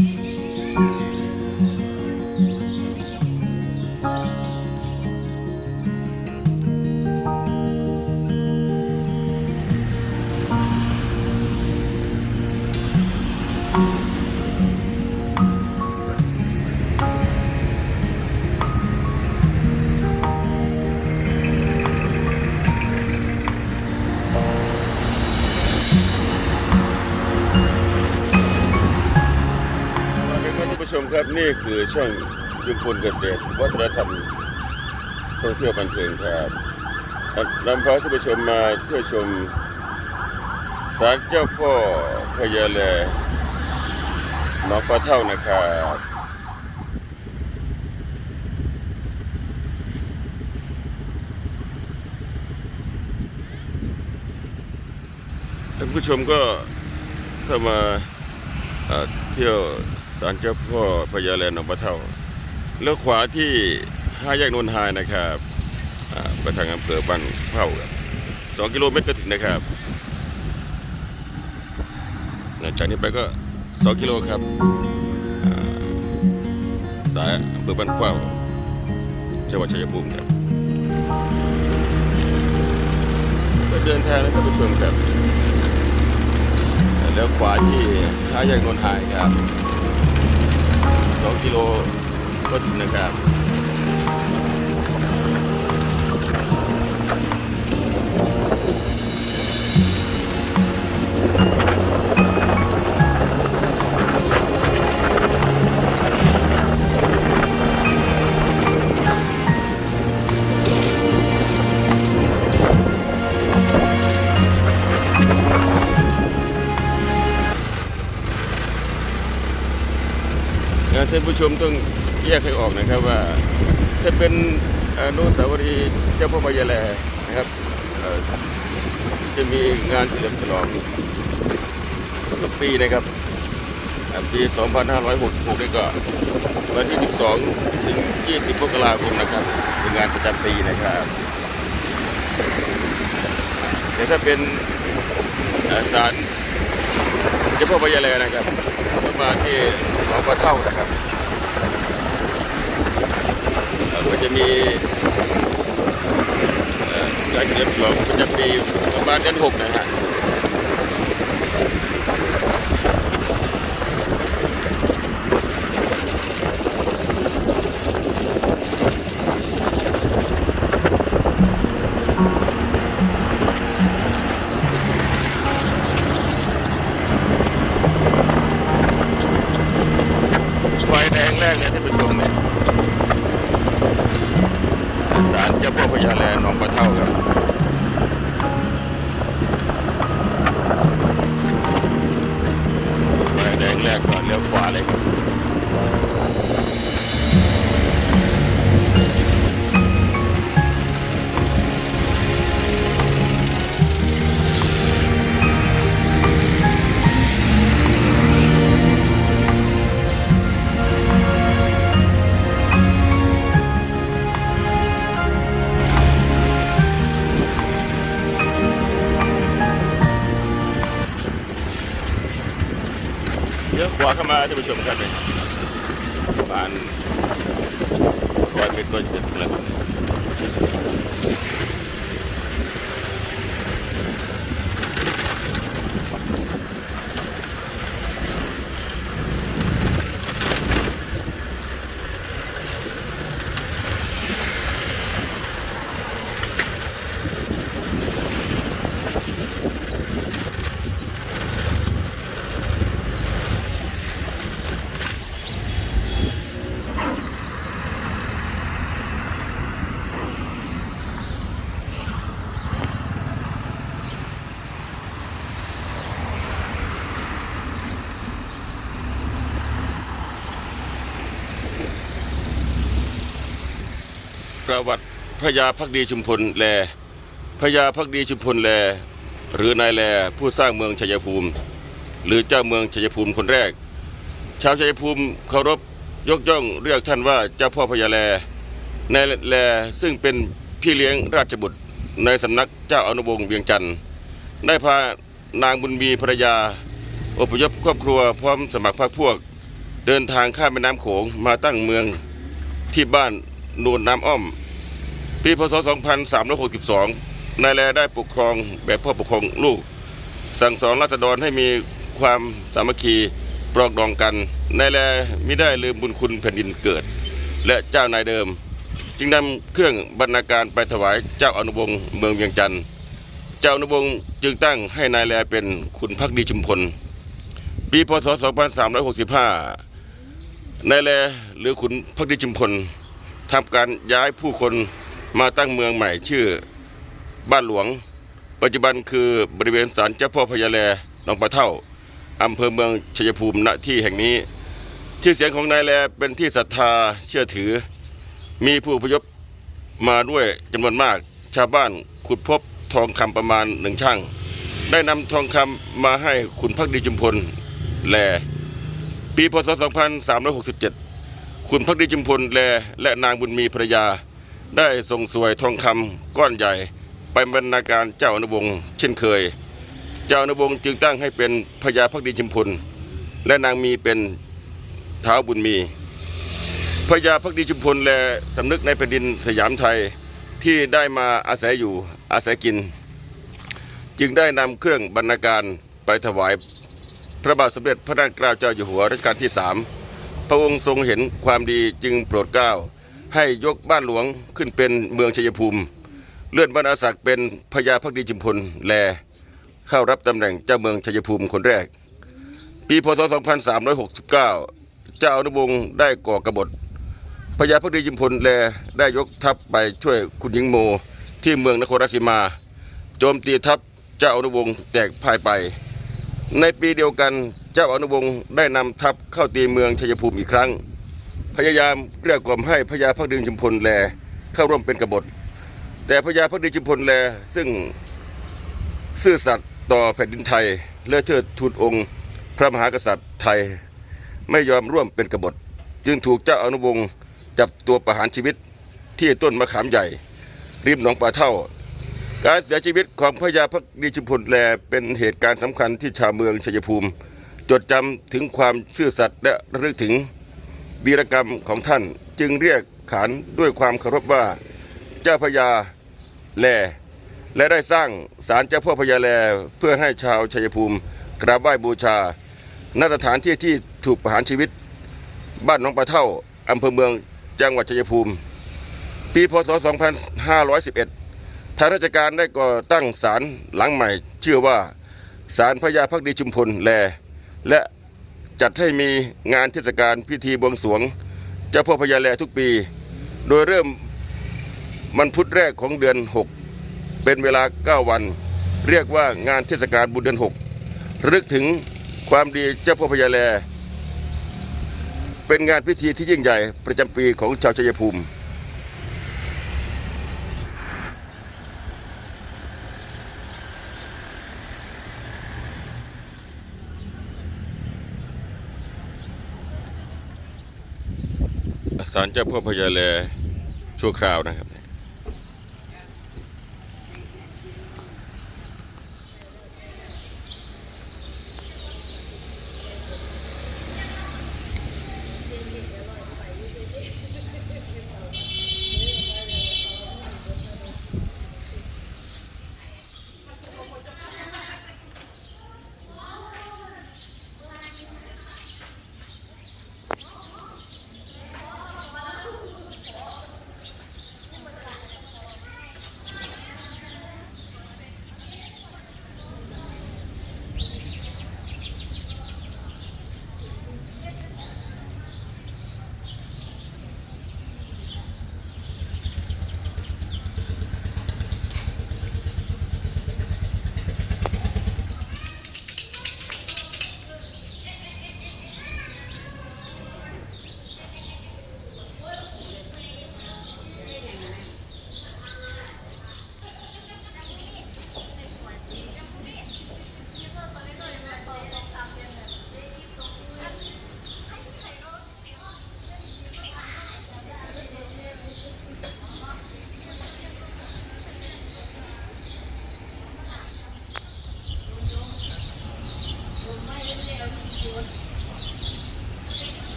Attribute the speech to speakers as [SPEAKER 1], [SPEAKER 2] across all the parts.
[SPEAKER 1] ส นี่คือช่องยุพลเกษตรวัฒนธรรมท่องเที่ยวบันเทิงครับนำพาท่านผู้ชมมาเที่ยวชมศาลเจ้าพ่อพญาแลหนองปลาเท่านะครับท่านผู้ชมก็เข้ามาเที่ยว ศาลเจ้าพ่อพญาแลหนองปลาเท่าแล้วขวาที่ห้าแยกนนทายนะครับไปทางอำเภอบ้านเผ่าครับสองกิโลเมตรก็ถึงนะครับจากนี้ไปก็สองกิโลครับสายอำเภอบ้านเผ่าจังหวัดชัยภูมิครับก็เดินทางนะท่านผู้ชมครับแล้วขวาที่ท่าแยกนนทายครับ สองกิโลก็ถึงนะครับ ชมต้องแยกให้ออกนะครับว่าถ้าเป็นอนุสาวรีย์เจ้าพ่อพญาแลนะครับจะมีงานเฉลิมฉลองทุกปีนะครับปี 2566 นี่ก็วันที่ 12 ถึง 20มกราคมนะครับเป็นงานประจำปีนะครับแต่ถ้าเป็นศาลเจ้าพ่อพญาแลนะครับก็มาที่หนองปลาเท่านะครับเอ่อ ก็จะมีเอ่องายเฉลิมฉลองประจะปีประมาณเดือนหกนะฮะ เลี้ยวขวาเข้ามาท่านผู้ชมครับเนี่ยประมาณร้อยเมตรก็จะถึงแล้ว ประวัติพระยาพักดีชุมพลแลพระยาพักดีชุมพลแล หรือนายแลผู้สร้างเมืองชัยภูมิ หรือเจ้าเมืองชัยภูมิคนแรก ชาวชัยภูมิเคารพยกย่องเรียกท่านว่าเจ้าพ่อพญาแลนายแลซึ่งเป็นพี่เลี้ยงราชบุตรในสำนักเจ้าอนุวงศ์เวียงจันทร์ได้พานางบุญมีภรรยา อพยพครอบครัวพร้อมสมัครพรรคพวก เดินทางข้ามแม่น้ำโขงมาตั้งเมืองที่บ้าน นูนน้ำอ้อม ปีพศ 2362 นายแลได้ปกครองแบบพ่อปกครองลูก สั่งสอนราษฎรให้มีความสามัคคีปรองดองกัน นายแลไม่ได้ลืมบุญคุณแผ่นดินเกิด และเจ้านายเดิม จึงนำเครื่องบรรณาการไปถวายเจ้าอนุวงศ์เมืองเวียงจันทร์ เจ้าอนุวงศ์จึงตั้งให้นายแลเป็นขุนพักดีชุมพล ปีพศ 2365นายแลหรือขุนพักดีชุมพล ทำการย้ายผู้คนมาตั้งเมืองใหม่ชื่อบ้านหลวง ปัจจุบันคือบริเวณศาลเจ้าพ่อพญาแลหนองปลาเท่าอำเภอเมืองชัยภูมิณที่แห่งนี้ ชื่อเสียงของนายแลเป็นที่ศรัทธาเชื่อถือ มีผู้พยพมาด้วยจำนวนมาก ชาวบ้านขุดพบทองคำประมาณหนึ่งช่าง ได้นำทองคำมาให้ขุนพักดีจุมพลแล ปีพศ 2367 ขุนพักดีจุมพลแลและนางบุญมีภรรยา ได้ส่งสวยทองคำก้อนใหญ่ ไปบรรณาการเจ้าอนุวงศ์เช่นเคย เจ้าอนุวงศ์จึงตั้งให้เป็นพญาพักดีจุมพล และนางมีเป็นเท้าวบุญมีพญาพักดีจุมพลและสำนึกในแผ่นดินสยามไทยที่ได้มาอาศัยอยู่อาศัยกิน จึงได้นำเครื่องบรรณาการไปถวาย พระบาทสมเด็จพระนางเกล้าเจ้าอยู่หัวรัชกาลที่สาม พระองค์ทรงเห็นความดีจึงโปรดเกล้า ให้ยกบ้านหลวงขึ้นเป็นเมืองชัยภูมิ เลื่อนบรรณาศักดิ์เป็นพญาพักดีจุมพลแล เข้ารับตำแหน่งเจ้าเมืองชัยภูมิคนแรก ปีพศ 2369 เจ้าอนุวงศ์ได้ก่อกบฏพญาพักดีจุมพลแลได้ยกทัพไปช่วยคุณหญิงโมที่เมืองนครราชสีมา โจมตีทัพเจ้าอนุวงศ์แตกพ่ายไป ในปีเดียวกันเจ้าอนุวงศ์ได้นำทัพเข้าตีเมืองชัยภูมิอีกครั้ง พยายามเกลี้ยกล่อมให้พญาพักดีจุมพลแลเข้าร่วมเป็นกบฏ แต่พญาพักดีจุมพลแลซึ่งซื่อสัตย์ต่อแผ่นดินไทยและเทิดทูนองค์ พระมหากษัตริย์ไทยไม่ยอมร่วมเป็นกบฏ จึงถูกเจ้าอนุวงศ์จับตัวประหารชีวิตที่ต้นมะขามใหญ่ ริมหนองปลาเท่า การเสียชีวิตของพญาพักดีชุมพลแลเป็นเหตุการณ์สำคัญที่ชาวเมืองชัยภูมิ จดจำถึงความซื่อสัตย์และระลึกถึงวีรกรรมของท่านจึงเรียกขานด้วยความเคารพว่าเจ้าพญาแล และได้สร้างศาลเจ้าพ่อพญาแลเพื่อให้ชาวชัยภูมิ กราบไหว้บูชาณสถานที่ที่ถูกประหารชีวิต บ้านหนองปลาเท่าอำเภอเมืองจังหวัดชัยภูมิ ปีพศ 2511 ทางราชการได้ก่อตั้งศาลหลังใหม่ ชื่อว่าศาลพญาพักดีชุมพลแล และจัดให้มีงานเทศกาลพิธีบวงสรวง เจ้าพ่อพญาแลทุกปี โดยเริ่มมันพุธแรกของเดือน 6 เป็นเวลา 9 วัน เรียกว่างานเทศกาลบุญเดือน 6ระลึกถึงความดีเจ้าพ่อพญาแล เป็นงานพิธีที่ยิ่งใหญ่ประจำปีของชาวชัยภูมิ ศาลเจ้าพ่อพญาแลชั่วคราวนะครับ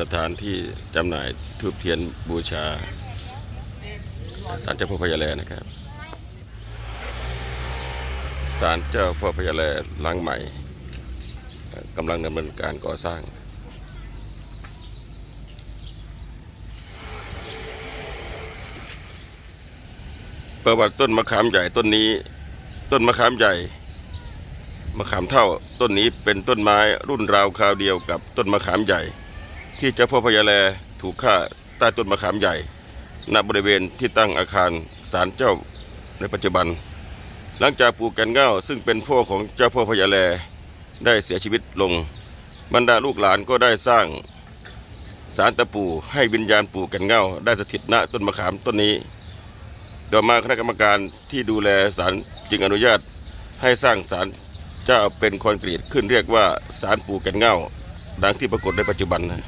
[SPEAKER 1] สถานที่จำหน่ายทูบเทียนบูชาศาลเจ้าพ่อพญาแลนะครับศาลเจ้าพ่อพญาแลหลังใหม่กำลังดำเนินการก่อสร้างประวัติต้นมะขามใหญ่ต้นนี้ ต้นมะขามใหญ่มะขามเท่าต้นนี้เป็นต้นไม้รุ่นราวคราวเดียวกับต้นมะขามใหญ่ ที่เจ้าพ่อพญาแลถูกฆ่าใต้ต้นมะขามใหญ่ณบริเวณที่ตั้งอาคารศาลเจ้าในปัจจุบัน หลังจากปู่แกันเง่าซึ่งเป็นพ่อของเจ้าพ่อพญาแลได้เสียชีวิตลง บรรดาลูกหลานก็ได้สร้างศาลตะปู่ให้วิญญาณปู่แกันเง่าได้สถิตณต้นมะขามต้นนี้ ต่อมาคณะกรรมการที่ดูแลศาลจึงอนุญาตให้สร้างศาลเจ้าเป็นคอนกรีตขึ้นเรียกว่าศาลปู่แกันเง่าดังที่ปรากฏในปัจจุบันนะ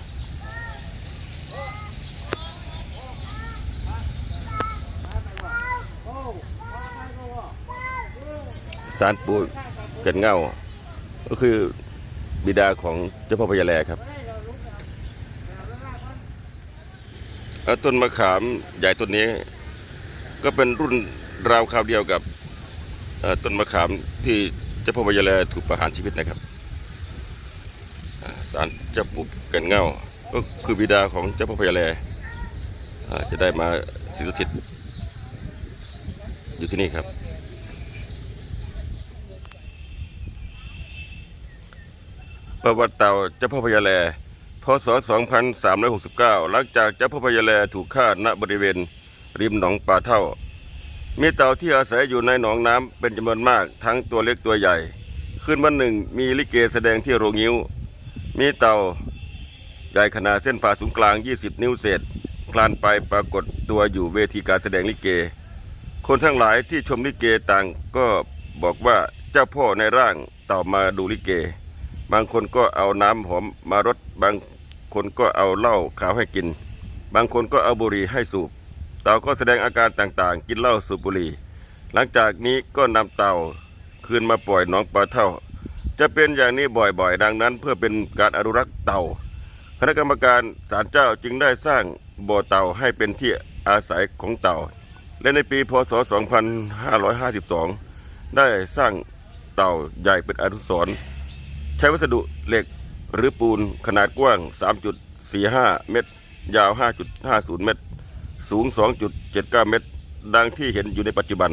[SPEAKER 1] ศาลปู่แกันเงา ก็คือบิดาของเจ้าพ่อพญาแลครับเอ่อต้นมะขามใหญ่ต้นนี้ ก็เป็นรุ่นราวคราวเดียวกับต้นมะขามที่เจ้าพ่อพญาแลถูกประหารชีวิตนะครับอ่าศาลเจ้าปู่แกันเงา ก็คือบิดาของเจ้าพ่อพญาแลจะได้มาสิงสถิตอยู่ที่นี่ครับ ประวัติเต่าเจ้าพ่อพญาแล พศ 2369 หลังจากเจ้าพ่อพญาแลถูกฆ่าณบริเวณ ริมหนองป่าเท่า มีเต่าที่อาศัยอยู่ในหนองน้ำเป็นจำนวนมากทั้งตัวเล็กตัวใหญ่คืนวันหนึ่งมีลิเกแสดงที่โรงงิ้ว มีเต่าใหญ่ขนาดเส้นผ่าศูนย์กลาง 20 นิ้วเศษคลานไปปรากฏตัวอยู่เวทีการแสดงลิเก คนทั้งหลายที่ชมลิเกต่างก็บอกว่าเจ้าพ่อในร่างเต่ามาดูลิเก บางคนก็เอาน้ำหอมมารดบางคนก็เอาเหล้าขาวให้กิน บางคนก็เอาบุหรี่ให้สูบ เต่าก็แสดงอาการต่างๆ กินเหล้าสูบบุหรี่ หลังจากนี้ก็นำเต่าคืนมาปล่อยหนองปลาเท่า จะเป็นอย่างนี้บ่อยๆ ดังนั้น เพื่อเป็นการอนุรักษ์เต่าคณะกรรมการศาลเจ้าจึงได้สร้างบ่อเต่าให้เป็นที่อาศัยของเต่า และในปีพศ 2552 ได้สร้างเต่าใหญ่เป็นอนุสรณ์ ใช้วัสดุเหล็กหรือปูนขนาดกว้าง 3.45 เมตร ยาว 5.50 เมตร สูง 2.79 เมตร ดังที่เห็นอยู่ในปัจจุบัน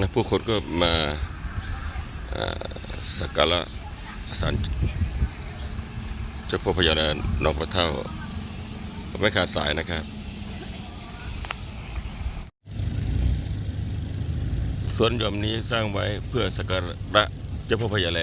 [SPEAKER 1] นะผู้คนก็มาสักการะสารเจ้าพ่อพญานาคนองพระเท่าไม่ขาดสายนะครับ สวนหย่อมนี้สร้างไว้เพื่อสักการะเจ้าพ่อพญาแล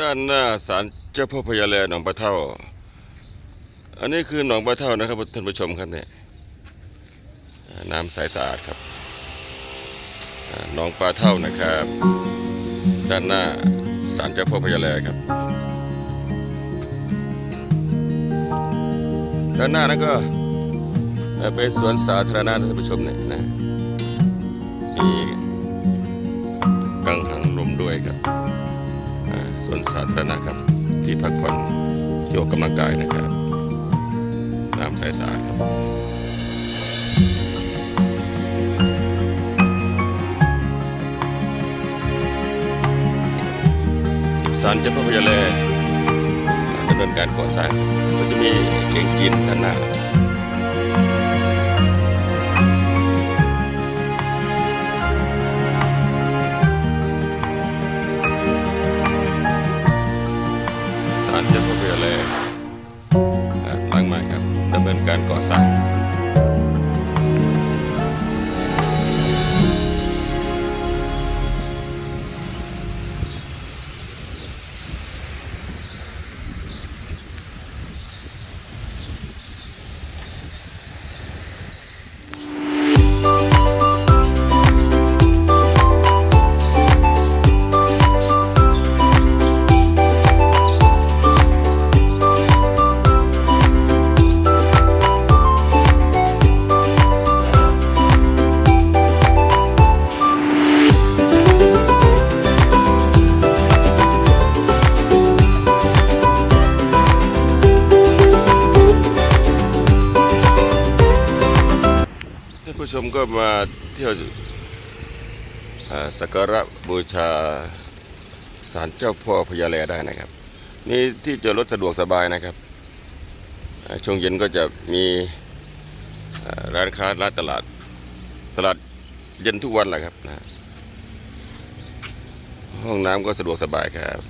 [SPEAKER 1] ด้านหน้าศาลเจ้าพ่อพญาแลหนองปลาเท่า อันนี้คือหนองปลาเท่านะครับท่านผู้ชมครับเนี่ยน้ำใสสะอาดครับหนองปลาเท่านะครับ ด้านหน้าศาลเจ้าพ่อพญาแลครับ ด้านหน้านั้นก็เป็นสวนสาธารณะท่านผู้ชมเนี่ยนะมีกังหันลมด้วยครับ สวนสาธารณะครับ ที่พักผ่อนโยกกำลังกายนะครับน้ำใสสะอาดครับศาลเจ้าพ่อพญาแลดำเนินการก่อสร้างก็จะมีเก่งจีนด้านหน้า ก็มาเที่ยวสักการะบูชาศาลเจ้าพ่อพญาแลได้นะครับ นี่ที่จอดรถสะดวกสบายนะครับช่วงเย็นก็จะมีร้านค้าร้านตลาดตลาดเย็นทุกวันแหละครับนะห้องน้ำก็สะดวกสบายครับ